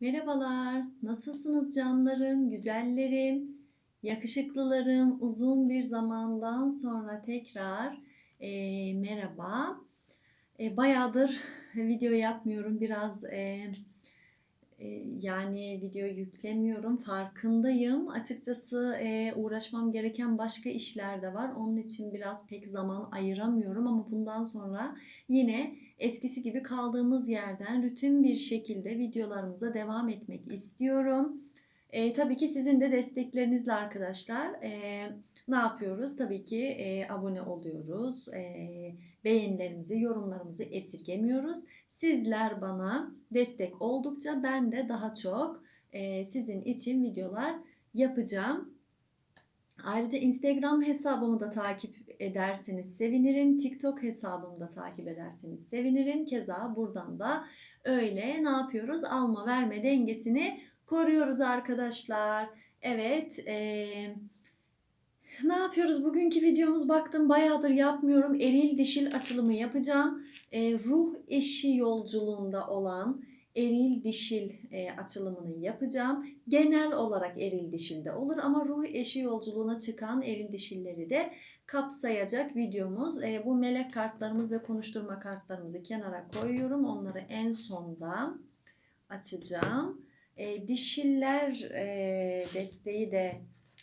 Merhabalar, nasılsınız canlarım, güzellerim, yakışıklılarım? Uzun bir zamandan sonra tekrar e, merhaba. E, bayağıdır video yapmıyorum, biraz e, e, yani video yüklemiyorum, farkındayım. Açıkçası e, uğraşmam gereken başka işler de var, onun için biraz pek zaman ayıramıyorum ama bundan sonra yine eskisi gibi kaldığımız yerden rutin bir şekilde videolarımıza devam etmek istiyorum. E, tabii ki sizin de desteklerinizle arkadaşlar e, ne yapıyoruz? Tabii ki e, abone oluyoruz, e, beğenilerimizi, yorumlarımızı esirgemiyoruz. Sizler bana destek oldukça ben de daha çok e, sizin için videolar yapacağım. Ayrıca Instagram hesabımı da takip ederseniz sevinirim. TikTok hesabımı da takip ederseniz sevinirim. Keza buradan da öyle ne yapıyoruz? Alma verme dengesini koruyoruz arkadaşlar. Evet. Ee, ne yapıyoruz? Bugünkü videomuz baktım bayağıdır yapmıyorum. Eril dişil açılımı yapacağım. Ee, ruh eşi yolculuğunda olan eril dişil e, açılımını yapacağım. Genel olarak eril dişilde olur ama ruh eşi yolculuğuna çıkan eril dişilleri de kapsayacak videomuz. E, bu melek kartlarımız ve konuşturma kartlarımızı kenara koyuyorum. Onları en sonda açacağım. E, dişiller e, desteği de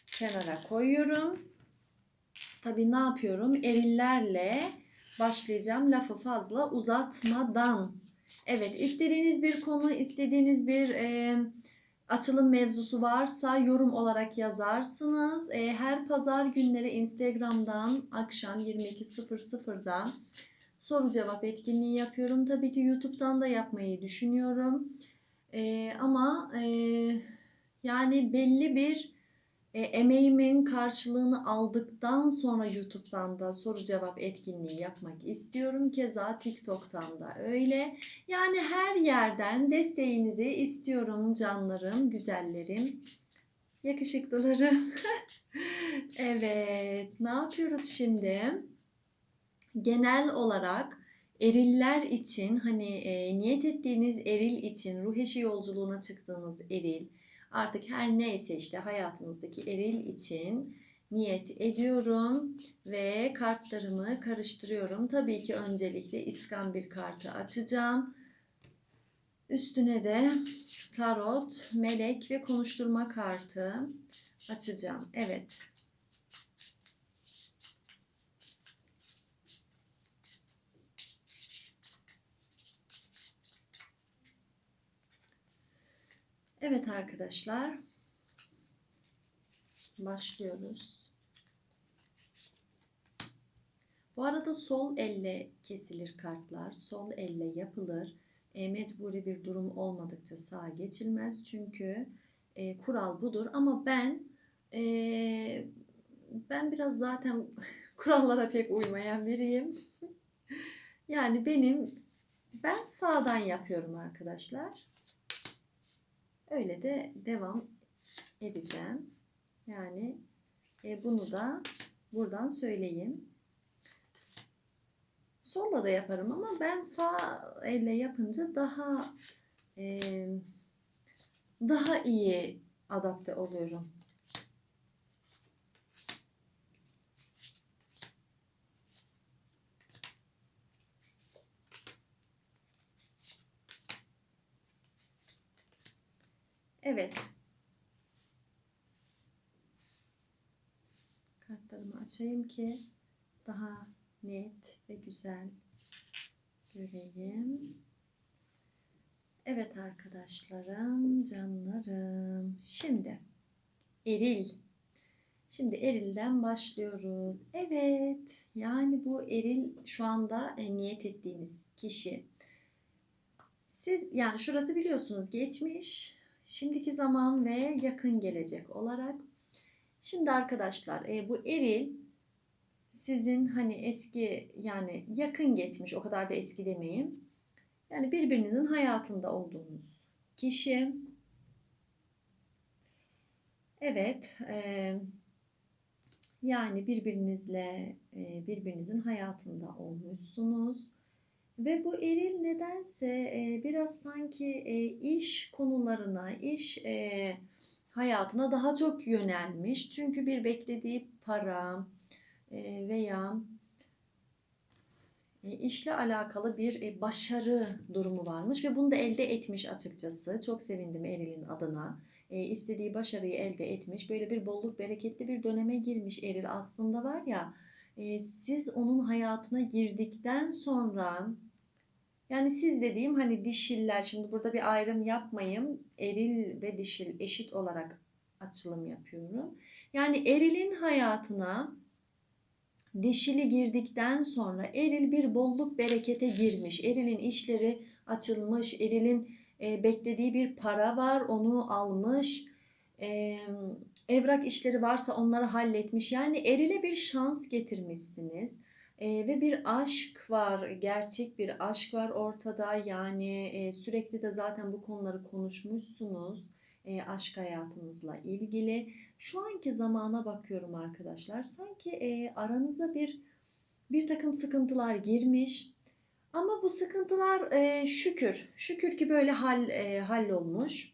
kenara koyuyorum. Tabii ne yapıyorum? Erillerle başlayacağım lafı fazla uzatmadan. Evet istediğiniz bir konu, istediğiniz bir e, açılım mevzusu varsa yorum olarak yazarsınız. E, her pazar günleri Instagram'dan akşam 22.00'da soru cevap etkinliği yapıyorum. Tabii ki YouTube'dan da yapmayı düşünüyorum. E, ama e, yani belli bir e, emeğimin karşılığını aldıktan sonra YouTube'dan da soru cevap etkinliği yapmak istiyorum. Keza TikTok'tan da öyle. Yani her yerden desteğinizi istiyorum canlarım, güzellerim, yakışıklılarım. evet, ne yapıyoruz şimdi? Genel olarak eriller için hani e, niyet ettiğiniz eril için ruh eşi yolculuğuna çıktığınız eril artık her neyse işte hayatınızdaki eril için niyet ediyorum ve kartlarımı karıştırıyorum. Tabii ki öncelikle iskambil kartı açacağım. Üstüne de tarot, melek ve konuşturma kartı açacağım. Evet. Evet arkadaşlar. Başlıyoruz. Bu arada sol elle kesilir kartlar. Sol elle yapılır. E, mecburi bir durum olmadıkça sağa geçilmez. Çünkü e, kural budur. Ama ben e, ben biraz zaten kurallara pek uymayan biriyim. yani benim ben sağdan yapıyorum arkadaşlar. Öyle de devam edeceğim. Yani e, bunu da buradan söyleyeyim. Solla da yaparım ama ben sağ elle yapınca daha e, daha iyi adapte oluyorum. Evet. Kartlarımı açayım ki daha net ve güzel göreyim. Evet arkadaşlarım, canlarım. Şimdi eril. Şimdi erilden başlıyoruz. Evet, yani bu eril şu anda e, niyet ettiğiniz kişi. Siz yani şurası biliyorsunuz geçmiş, şimdiki zaman ve yakın gelecek olarak. Şimdi arkadaşlar e, bu eril sizin hani eski yani yakın geçmiş o kadar da eski demeyeyim. Yani birbirinizin hayatında olduğunuz kişi. Evet, e, yani birbirinizle e, birbirinizin hayatında olmuşsunuz. Ve bu eril nedense e, biraz sanki e, iş konularına, iş e, hayatına daha çok yönelmiş. Çünkü bir beklediği para e, veya e, işle alakalı bir e, başarı durumu varmış ve bunu da elde etmiş açıkçası. Çok sevindim Eril'in adına. E, istediği başarıyı elde etmiş. Böyle bir bolluk bereketli bir döneme girmiş Eril. Aslında var ya e, siz onun hayatına girdikten sonra yani siz dediğim hani dişiller şimdi burada bir ayrım yapmayayım. Eril ve dişil eşit olarak açılım yapıyorum. Yani erilin hayatına dişili girdikten sonra eril bir bolluk berekete girmiş. Erilin işleri açılmış. Erilin e, beklediği bir para var. Onu almış. E, evrak işleri varsa onları halletmiş. Yani erile bir şans getirmişsiniz. E, ve bir aşk var, gerçek bir aşk var ortada. Yani e, sürekli de zaten bu konuları konuşmuşsunuz e, aşk hayatınızla ilgili. Şu anki zamana bakıyorum arkadaşlar. Sanki e, aranıza bir bir takım sıkıntılar girmiş. Ama bu sıkıntılar e, şükür, şükür ki böyle hal e, hallolmuş,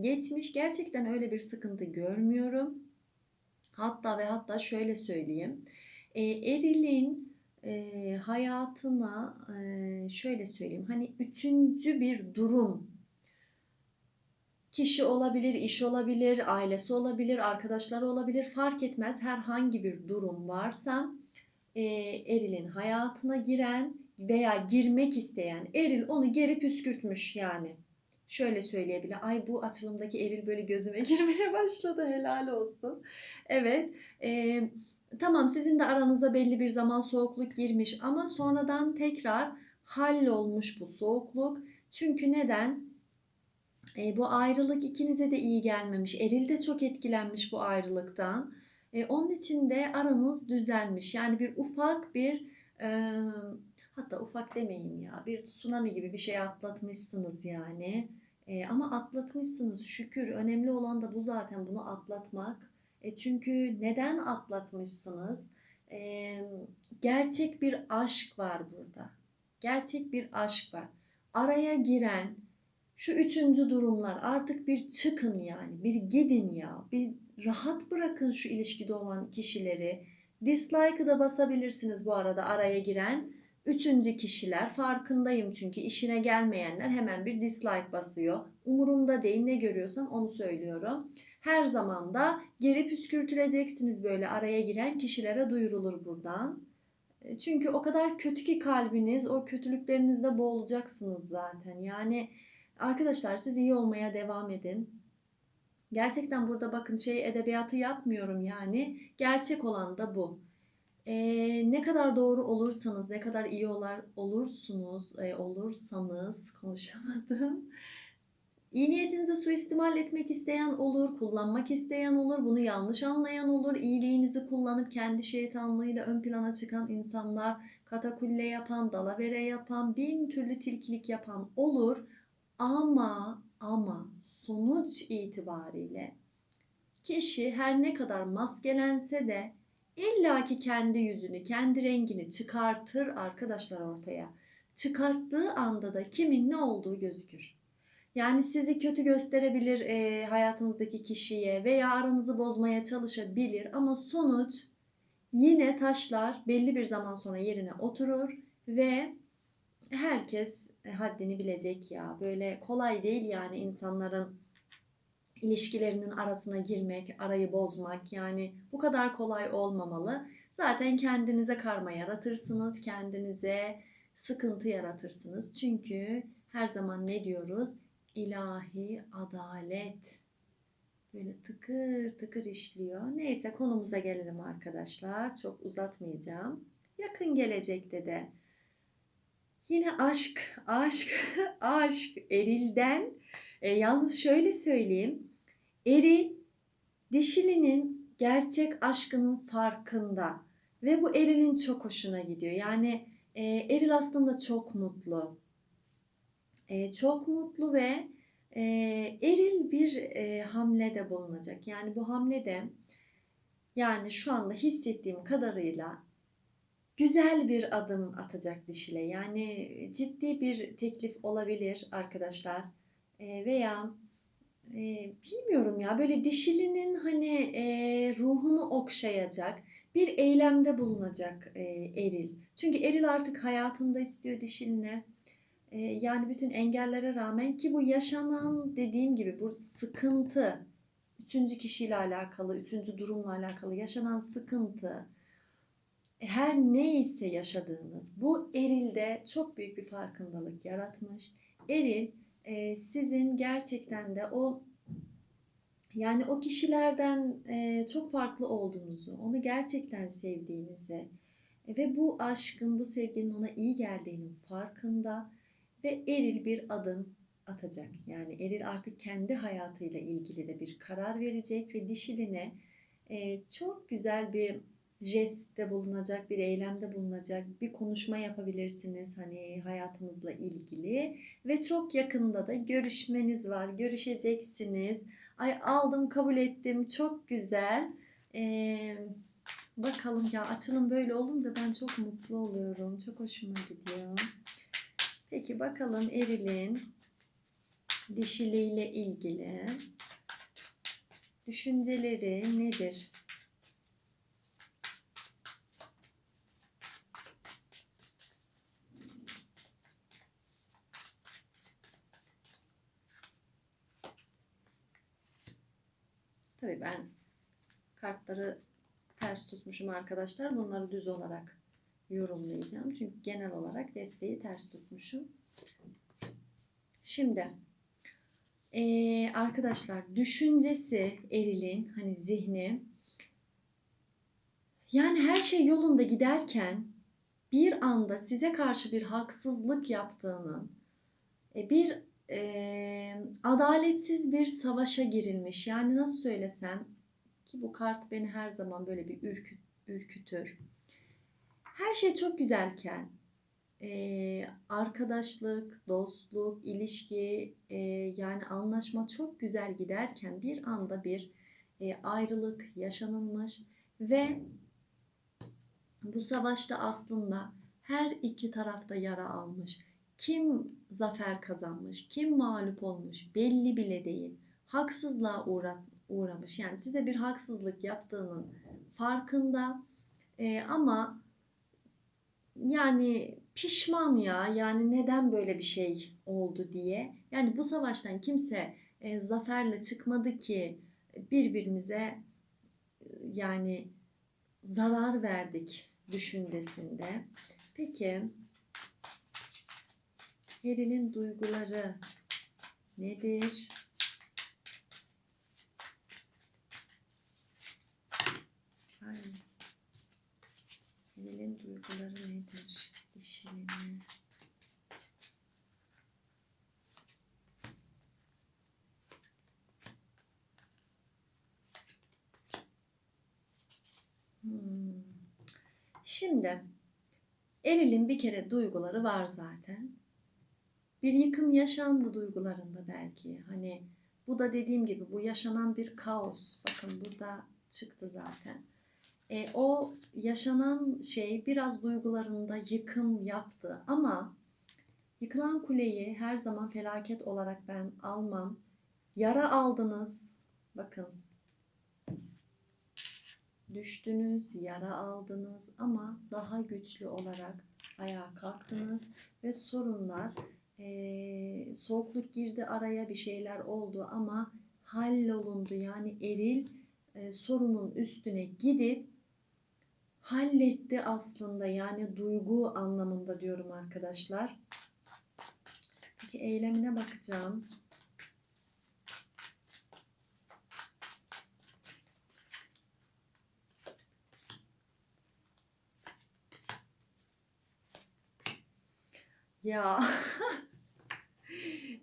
geçmiş. Gerçekten öyle bir sıkıntı görmüyorum. Hatta ve hatta şöyle söyleyeyim. E, erilin e, hayatına e, şöyle söyleyeyim. Hani üçüncü bir durum Kişi olabilir, iş olabilir, ailesi olabilir, arkadaşları olabilir fark etmez. Herhangi bir durum varsa e, erilin hayatına giren veya girmek isteyen eril onu geri püskürtmüş yani. Şöyle söyleyebilir. Ay bu açılımdaki eril böyle gözüme girmeye başladı helal olsun. Evet. E, tamam sizin de aranıza belli bir zaman soğukluk girmiş ama sonradan tekrar hallolmuş bu soğukluk. Çünkü neden? E, bu ayrılık ikinize de iyi gelmemiş. Eril de çok etkilenmiş bu ayrılıktan. E, onun için de aranız düzelmiş. Yani bir ufak bir e, hatta ufak demeyeyim ya bir tsunami gibi bir şey atlatmışsınız yani. E, ama atlatmışsınız şükür. Önemli olan da bu zaten bunu atlatmak. E, çünkü neden atlatmışsınız? E, gerçek bir aşk var burada. Gerçek bir aşk var. Araya giren, şu üçüncü durumlar artık bir çıkın yani bir gidin ya bir rahat bırakın şu ilişkide olan kişileri. Dislike'ı da basabilirsiniz bu arada araya giren. Üçüncü kişiler farkındayım çünkü işine gelmeyenler hemen bir dislike basıyor. Umurumda değil ne görüyorsam onu söylüyorum. Her zaman da geri püskürtüleceksiniz böyle araya giren kişilere duyurulur buradan. Çünkü o kadar kötü ki kalbiniz o kötülüklerinizde boğulacaksınız zaten. Yani Arkadaşlar siz iyi olmaya devam edin. Gerçekten burada bakın şey edebiyatı yapmıyorum yani. Gerçek olan da bu. Ee, ne kadar doğru olursanız, ne kadar iyi olar, olursunuz, e, olursanız konuşamadım. İyi niyetinizi suistimal etmek isteyen olur, kullanmak isteyen olur, bunu yanlış anlayan olur. İyiliğinizi kullanıp kendi şeytanlığıyla ön plana çıkan insanlar, katakulle yapan, dalavere yapan, bin türlü tilkilik yapan olur. Ama ama sonuç itibariyle kişi her ne kadar maskelense de illaki kendi yüzünü, kendi rengini çıkartır arkadaşlar ortaya. Çıkarttığı anda da kimin ne olduğu gözükür. Yani sizi kötü gösterebilir e, hayatınızdaki kişiye veya aranızı bozmaya çalışabilir ama sonuç yine taşlar belli bir zaman sonra yerine oturur ve herkes e, haddini bilecek ya. Böyle kolay değil yani insanların ilişkilerinin arasına girmek, arayı bozmak yani bu kadar kolay olmamalı. Zaten kendinize karma yaratırsınız, kendinize sıkıntı yaratırsınız. Çünkü her zaman ne diyoruz? İlahi adalet. Böyle tıkır tıkır işliyor. Neyse konumuza gelelim arkadaşlar. Çok uzatmayacağım. Yakın gelecekte de Yine aşk, aşk, aşk erilden. E, yalnız şöyle söyleyeyim. Eril dişilinin gerçek aşkının farkında ve bu erilin çok hoşuna gidiyor. Yani e, eril aslında çok mutlu. E, çok mutlu ve e, eril bir e, hamlede bulunacak. Yani bu hamlede yani şu anda hissettiğim kadarıyla güzel bir adım atacak dişile. Yani ciddi bir teklif olabilir arkadaşlar. E, veya bilmiyorum ya böyle dişilinin hani ruhunu okşayacak bir eylemde bulunacak eril. Çünkü eril artık hayatında istiyor dişiline. E, yani bütün engellere rağmen ki bu yaşanan dediğim gibi bu sıkıntı üçüncü kişiyle alakalı, üçüncü durumla alakalı yaşanan sıkıntı her neyse yaşadığınız bu erilde çok büyük bir farkındalık yaratmış. Eril e, sizin gerçekten de o yani o kişilerden e, çok farklı olduğunuzu, onu gerçekten sevdiğinizi ve bu aşkın, bu sevginin ona iyi geldiğinin farkında ve eril bir adım atacak. Yani eril artık kendi hayatıyla ilgili de bir karar verecek ve dişiline e, çok güzel bir jestte bulunacak, bir eylemde bulunacak, bir konuşma yapabilirsiniz hani hayatınızla ilgili ve çok yakında da görüşmeniz var, görüşeceksiniz. Ay aldım, kabul ettim, çok güzel. Ee, bakalım ya açılım böyle olunca ben çok mutlu oluyorum, çok hoşuma gidiyor. Peki bakalım Eril'in dişiliğiyle ilgili düşünceleri nedir? Tabii ben kartları ters tutmuşum arkadaşlar. Bunları düz olarak yorumlayacağım. Çünkü genel olarak desteği ters tutmuşum. Şimdi ee, arkadaşlar düşüncesi erilin hani zihni yani her şey yolunda giderken bir anda size karşı bir haksızlık yaptığının e, bir e, adaletsiz bir savaşa girilmiş. Yani nasıl söylesem ki bu kart beni her zaman böyle bir ürküt, ürkütür. Her şey çok güzelken e, arkadaşlık, dostluk, ilişki e, yani anlaşma çok güzel giderken bir anda bir e, ayrılık yaşanılmış ve bu savaşta aslında her iki tarafta yara almış. Kim zafer kazanmış, kim mağlup olmuş belli bile değil. Haksızlığa uğrat, uğramış. Yani size bir haksızlık yaptığının farkında ee, ama yani pişman ya yani neden böyle bir şey oldu diye. Yani bu savaştan kimse e, zaferle çıkmadı ki birbirimize e, yani zarar verdik düşüncesinde. Peki Eril'in duyguları nedir? Ay. Eril'in duyguları nedir? Dişilini. Hmm. Şimdi Eril'in bir kere duyguları var zaten bir yıkım yaşandı duygularında belki. Hani bu da dediğim gibi bu yaşanan bir kaos. Bakın burada çıktı zaten. E, o yaşanan şey biraz duygularında yıkım yaptı ama yıkılan kuleyi her zaman felaket olarak ben almam. Yara aldınız. Bakın düştünüz, yara aldınız ama daha güçlü olarak ayağa kalktınız ve sorunlar e, soğukluk girdi araya bir şeyler oldu ama hallolundu. Yani eril e, sorunun üstüne gidip halletti aslında yani duygu anlamında diyorum arkadaşlar. Peki eylemine bakacağım. Ya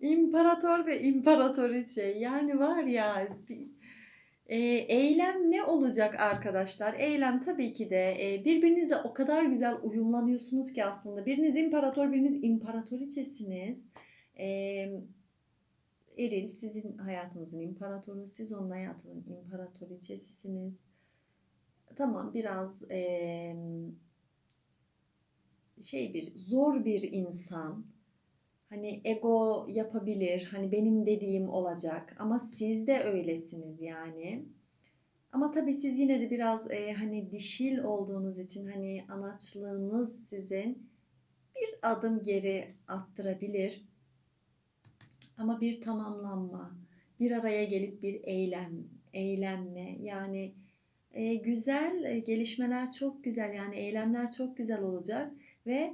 İmparator ve imparatoriçe yani var ya e, eylem ne olacak arkadaşlar? Eylem tabii ki de e, birbirinizle o kadar güzel uyumlanıyorsunuz ki aslında. Biriniz imparator, biriniz imparatoriçesiniz. E, Eril sizin hayatınızın imparatoru, siz onun hayatının imparatoriçesisiniz. Tamam biraz e, şey bir zor bir insan. Hani ego yapabilir. Hani benim dediğim olacak ama siz de öylesiniz yani. Ama tabii siz yine de biraz e, hani dişil olduğunuz için hani anaçlığınız sizin bir adım geri attırabilir. Ama bir tamamlanma, bir araya gelip bir eylem, eğlenme yani e, güzel e, gelişmeler çok güzel yani eylemler çok güzel olacak ve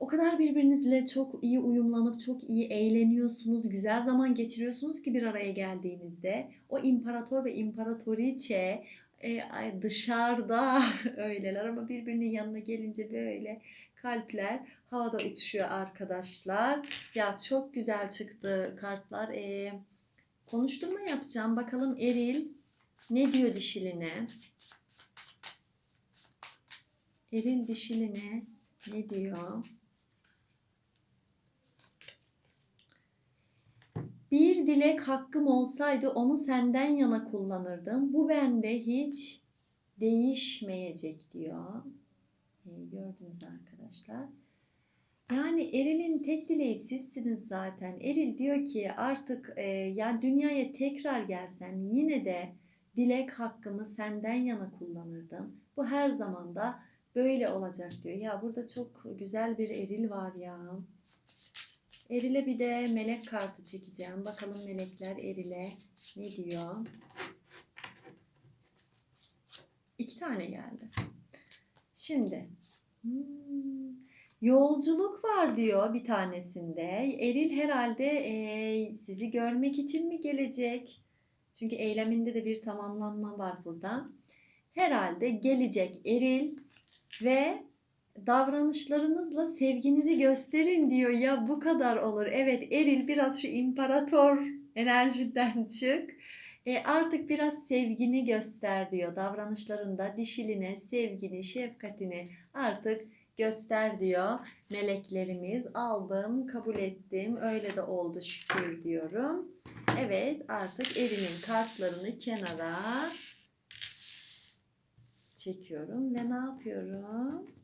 o kadar birbirinizle çok iyi uyumlanıp çok iyi eğleniyorsunuz, güzel zaman geçiriyorsunuz ki bir araya geldiğinizde o imparator ve imparatoriçe e, dışarıda öyleler ama birbirinin yanına gelince böyle kalpler havada uçuşuyor arkadaşlar. Ya çok güzel çıktı kartlar. E, konuşturma yapacağım. Bakalım Eril ne diyor dişiline? Eril dişiline ne diyor? Bir dilek hakkım olsaydı onu senden yana kullanırdım. Bu bende hiç değişmeyecek diyor. Gördünüz arkadaşlar. Yani Eril'in tek dileği sizsiniz zaten. Eril diyor ki artık e, yani dünyaya tekrar gelsem yine de dilek hakkımı senden yana kullanırdım. Bu her zaman da böyle olacak diyor. Ya burada çok güzel bir Eril var ya. Eril'e bir de melek kartı çekeceğim. Bakalım melekler Eril'e ne diyor. İki tane geldi. Şimdi hmm, yolculuk var diyor bir tanesinde. Eril herhalde e, sizi görmek için mi gelecek? Çünkü eyleminde de bir tamamlanma var burada. Herhalde gelecek Eril ve davranışlarınızla sevginizi gösterin diyor. Ya bu kadar olur. Evet Eril biraz şu imparator enerjiden çık. E, artık biraz sevgini göster diyor. Davranışlarında dişiline sevgini, şefkatini artık göster diyor. Meleklerimiz aldım, kabul ettim. Öyle de oldu şükür diyorum. Evet artık Eril'in kartlarını kenara çekiyorum ve ne yapıyorum?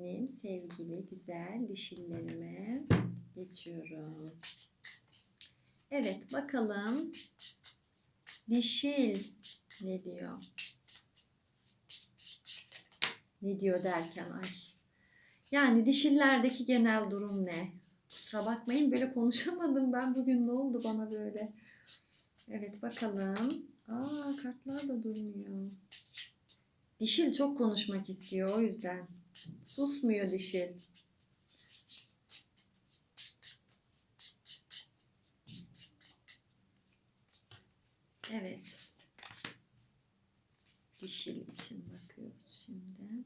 Benim sevgili güzel dişillerime geçiyorum. Evet bakalım dişil ne diyor? Ne diyor derken ay. Yani dişillerdeki genel durum ne? Kusura bakmayın böyle konuşamadım ben bugün ne oldu bana böyle. Evet bakalım. Aa kartlar da durmuyor. Dişil çok konuşmak istiyor o yüzden. Susmuyor dişil. Evet. Dişil için bakıyoruz şimdi.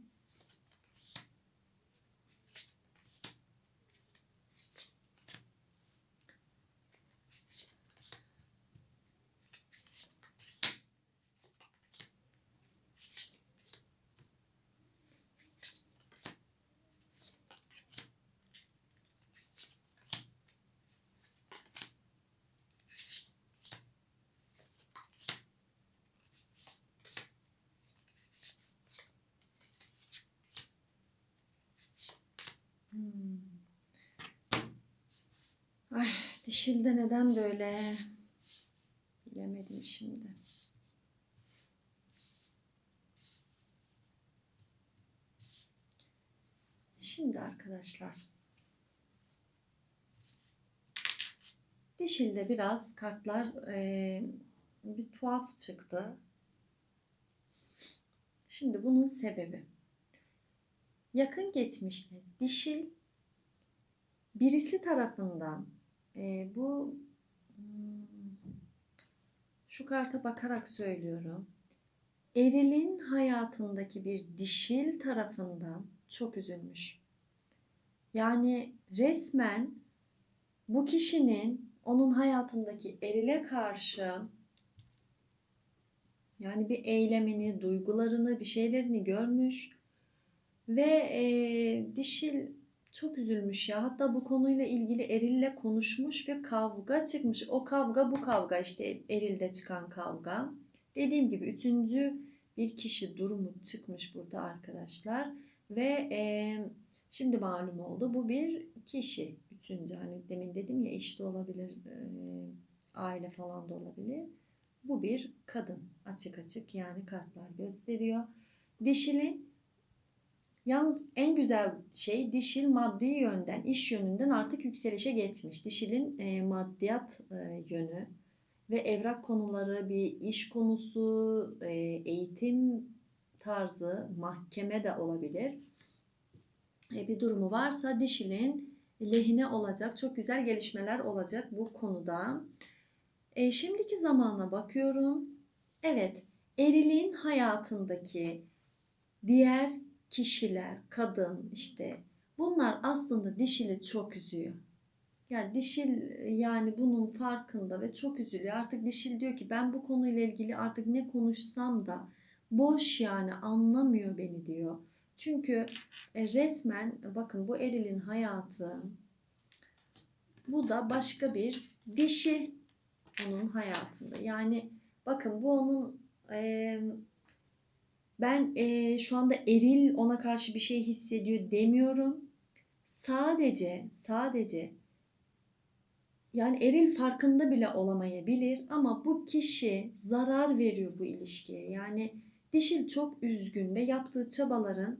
Hmm. Ay, dişilde neden böyle? Bilemedim şimdi. Şimdi arkadaşlar. Dişilde biraz kartlar e, bir tuhaf çıktı. Şimdi bunun sebebi. Yakın geçmişte dişil birisi tarafından e, bu hmm, şu karta bakarak söylüyorum. Eril'in hayatındaki bir dişil tarafından çok üzülmüş. Yani resmen bu kişinin onun hayatındaki erile karşı yani bir eylemini, duygularını, bir şeylerini görmüş ve e, dişil çok üzülmüş ya. Hatta bu konuyla ilgili Eril'le konuşmuş ve kavga çıkmış. O kavga bu kavga işte Eril'de çıkan kavga. Dediğim gibi üçüncü bir kişi durumu çıkmış burada arkadaşlar. Ve e, şimdi malum oldu. Bu bir kişi. Üçüncü hani demin dedim ya eş de olabilir, e, aile falan da olabilir. Bu bir kadın. Açık açık yani kartlar gösteriyor. Dişili Yalnız en güzel şey dişil maddi yönden, iş yönünden artık yükselişe geçmiş. Dişilin e, maddiyat e, yönü ve evrak konuları, bir iş konusu, e, eğitim tarzı, mahkeme de olabilir. E, bir durumu varsa dişilin lehine olacak, çok güzel gelişmeler olacak bu konuda. E, şimdiki zamana bakıyorum. Evet, eriliğin hayatındaki diğer kişiler, kadın işte bunlar aslında dişili çok üzüyor. Yani dişil yani bunun farkında ve çok üzülüyor. Artık dişil diyor ki ben bu konuyla ilgili artık ne konuşsam da boş yani anlamıyor beni diyor. Çünkü e, resmen bakın bu Eril'in hayatı bu da başka bir dişi onun hayatında. Yani bakın bu onun e, ben e, şu anda eril ona karşı bir şey hissediyor demiyorum. Sadece sadece yani eril farkında bile olamayabilir ama bu kişi zarar veriyor bu ilişkiye. Yani dişil çok üzgün ve yaptığı çabaların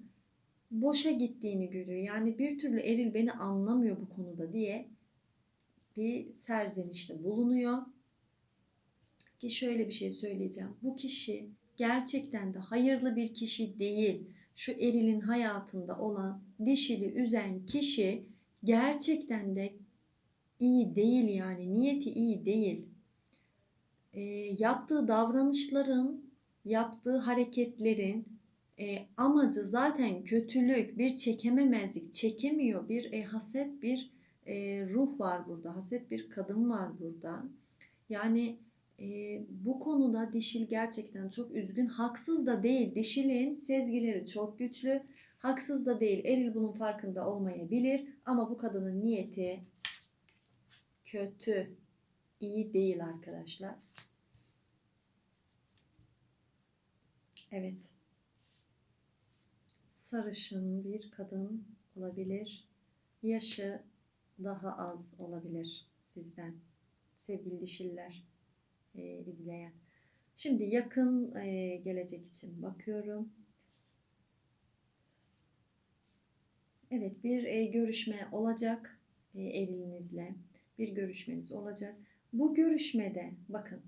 boşa gittiğini görüyor. Yani bir türlü eril beni anlamıyor bu konuda diye bir serzenişte bulunuyor. Ki şöyle bir şey söyleyeceğim. Bu kişi gerçekten de hayırlı bir kişi değil. Şu erilin hayatında olan dişili üzen kişi gerçekten de iyi değil yani niyeti iyi değil. E, yaptığı davranışların, yaptığı hareketlerin e, amacı zaten kötülük, bir çekememezlik, çekemiyor bir e, haset bir e, ruh var burada, haset bir kadın var burada. Yani e, bu konuda dişil gerçekten çok üzgün. Haksız da değil. Dişilin sezgileri çok güçlü. Haksız da değil. Eril bunun farkında olmayabilir. Ama bu kadının niyeti kötü. iyi değil arkadaşlar. Evet. Sarışın bir kadın olabilir. Yaşı daha az olabilir sizden. Sevgili dişiller e, izleyen. Şimdi yakın e, gelecek için bakıyorum. Evet bir e, görüşme olacak e, elinizle. Bir görüşmeniz olacak. Bu görüşmede bakın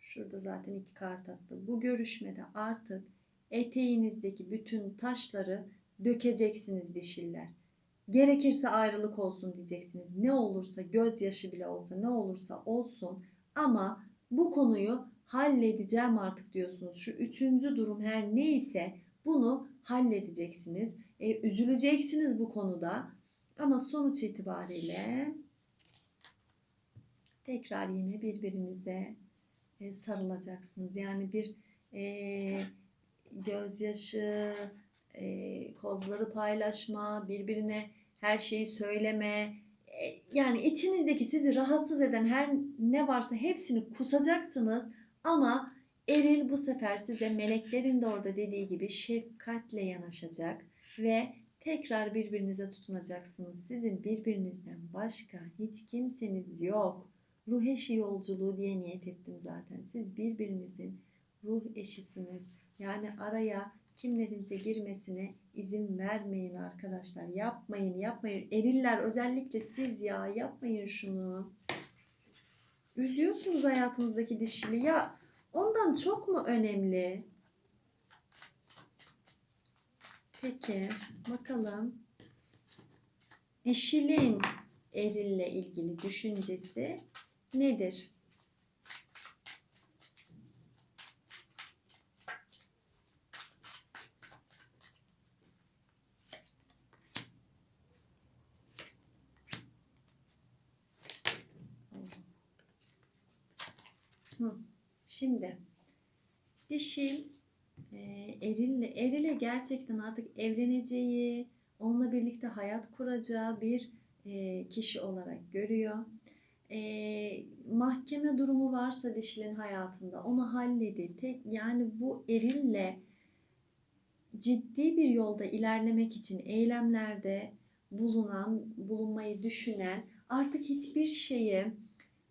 şurada zaten iki kart attım. Bu görüşmede artık eteğinizdeki bütün taşları dökeceksiniz dişiller. Gerekirse ayrılık olsun diyeceksiniz. Ne olursa gözyaşı bile olsa ne olursa olsun ama bu konuyu halledeceğim artık diyorsunuz. Şu üçüncü durum her neyse bunu halledeceksiniz. E, üzüleceksiniz bu konuda. Ama sonuç itibariyle tekrar yine birbirinize e, sarılacaksınız. Yani bir e, gözyaşı, e, kozları paylaşma, birbirine her şeyi söyleme, yani içinizdeki sizi rahatsız eden her ne varsa hepsini kusacaksınız ama eril bu sefer size meleklerin de orada dediği gibi şefkatle yanaşacak ve tekrar birbirinize tutunacaksınız. Sizin birbirinizden başka hiç kimseniz yok. Ruh eşi yolculuğu diye niyet ettim zaten. Siz birbirinizin ruh eşisiniz. Yani araya kimlerinize girmesine izin vermeyin arkadaşlar. Yapmayın, yapmayın. Eriller özellikle siz ya yapmayın şunu. Üzüyorsunuz hayatınızdaki dişili. Ya ondan çok mu önemli? Peki bakalım. Dişilin erille ilgili düşüncesi nedir? Şimdi dişil e, erille, erile gerçekten artık evleneceği, onunla birlikte hayat kuracağı bir e, kişi olarak görüyor. E, mahkeme durumu varsa dişilin hayatında onu halledip tek yani bu erille ciddi bir yolda ilerlemek için eylemlerde bulunan, bulunmayı düşünen, artık hiçbir şeyi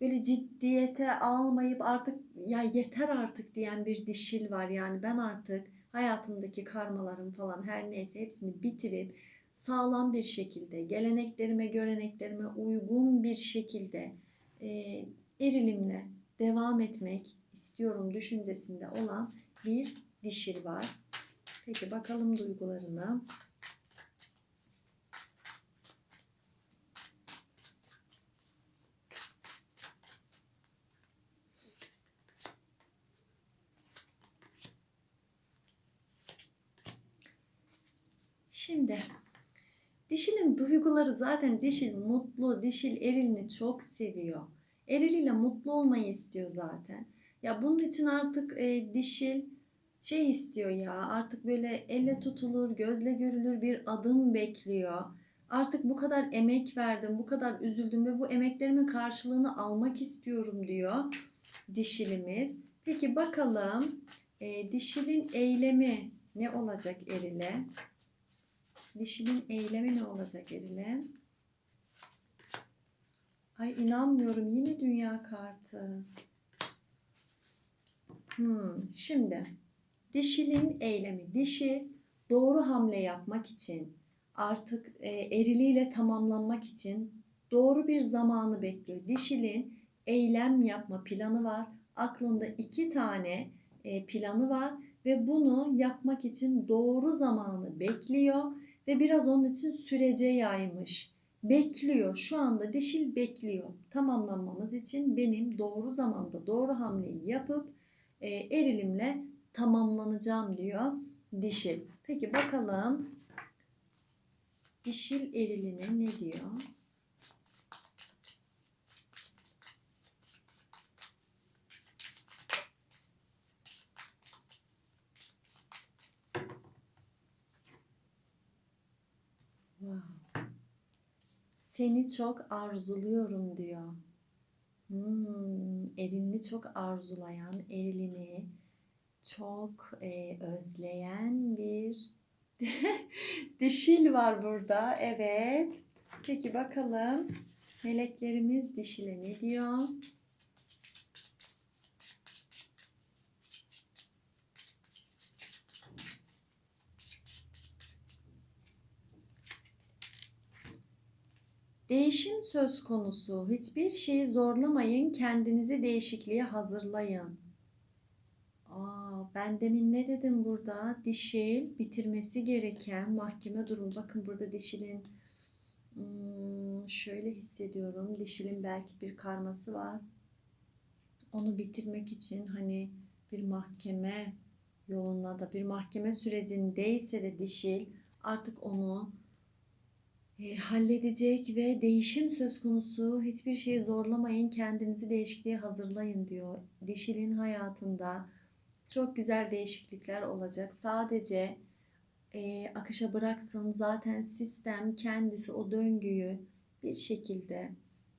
böyle ciddiyete almayıp artık ya yeter artık diyen bir dişil var. Yani ben artık hayatımdaki karmalarım falan her neyse hepsini bitirip sağlam bir şekilde, geleneklerime, göreneklerime uygun bir şekilde e, erilimle devam etmek istiyorum düşüncesinde olan bir dişil var. Peki bakalım duygularına. Şimdi dişilin duyguları zaten dişil mutlu, dişil erilini çok seviyor. Eriliyle mutlu olmayı istiyor zaten. Ya bunun için artık e, dişil şey istiyor ya artık böyle elle tutulur, gözle görülür bir adım bekliyor. Artık bu kadar emek verdim, bu kadar üzüldüm ve bu emeklerimin karşılığını almak istiyorum diyor dişilimiz. Peki bakalım e, dişilin eylemi ne olacak erile? Dişinin eylemi ne olacak erile? Ay inanmıyorum yine dünya kartı. Hmm, şimdi dişilin eylemi. Dişi doğru hamle yapmak için artık e, eriliyle tamamlanmak için doğru bir zamanı bekliyor. Dişilin eylem yapma planı var. Aklında iki tane e, planı var ve bunu yapmak için doğru zamanı bekliyor ve biraz onun için sürece yaymış. Bekliyor. Şu anda dişil bekliyor. Tamamlanmamız için benim doğru zamanda doğru hamleyi yapıp e, erilimle tamamlanacağım diyor dişil. Peki bakalım dişil eriline ne diyor? Seni çok arzuluyorum diyor. Hmm, erilini çok arzulayan, erilini çok e, özleyen bir dişil var burada. Evet. Peki bakalım meleklerimiz dişile ne diyor? Değişim söz konusu. Hiçbir şeyi zorlamayın. Kendinizi değişikliğe hazırlayın. Aa, ben demin ne dedim burada? Dişil bitirmesi gereken mahkeme durumu. Bakın burada dişilin hmm, şöyle hissediyorum. Dişilin belki bir karması var. Onu bitirmek için hani bir mahkeme yoluna da bir mahkeme sürecindeyse de dişil artık onu e, halledecek ve değişim söz konusu. Hiçbir şeyi zorlamayın, kendinizi değişikliğe hazırlayın diyor. Dişilin hayatında çok güzel değişiklikler olacak. Sadece e, akışa bıraksın zaten sistem kendisi o döngüyü bir şekilde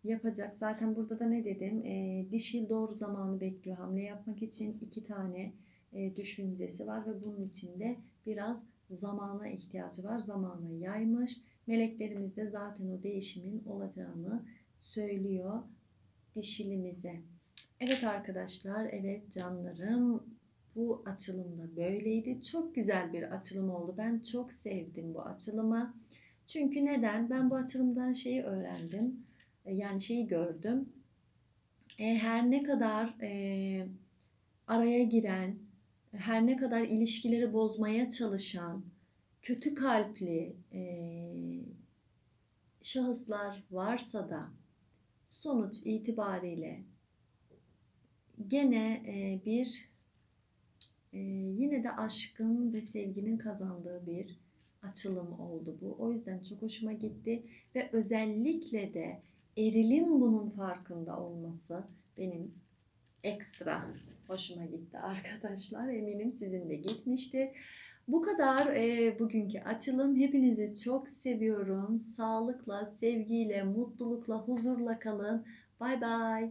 yapacak. Zaten burada da ne dedim? E, dişil doğru zamanı bekliyor hamle yapmak için iki tane e, düşüncesi var ve bunun için de biraz zamana ihtiyacı var. Zamana yaymış. Meleklerimiz de zaten o değişimin olacağını söylüyor dişilimize. Evet arkadaşlar, evet canlarım bu açılımda böyleydi. Çok güzel bir açılım oldu. Ben çok sevdim bu açılımı. Çünkü neden? Ben bu açılımdan şeyi öğrendim. E, yani şeyi gördüm. E, her ne kadar e, araya giren, her ne kadar ilişkileri bozmaya çalışan, kötü kalpli e, şahıslar varsa da sonuç itibariyle gene e, bir e, yine de aşkın ve sevginin kazandığı bir açılım oldu bu. O yüzden çok hoşuma gitti ve özellikle de Eril'in bunun farkında olması benim ekstra hoşuma gitti arkadaşlar. Eminim sizin de gitmiştir. Bu kadar e, bugünkü açılım. Hepinizi çok seviyorum. Sağlıkla, sevgiyle, mutlulukla, huzurla kalın. Bay bay.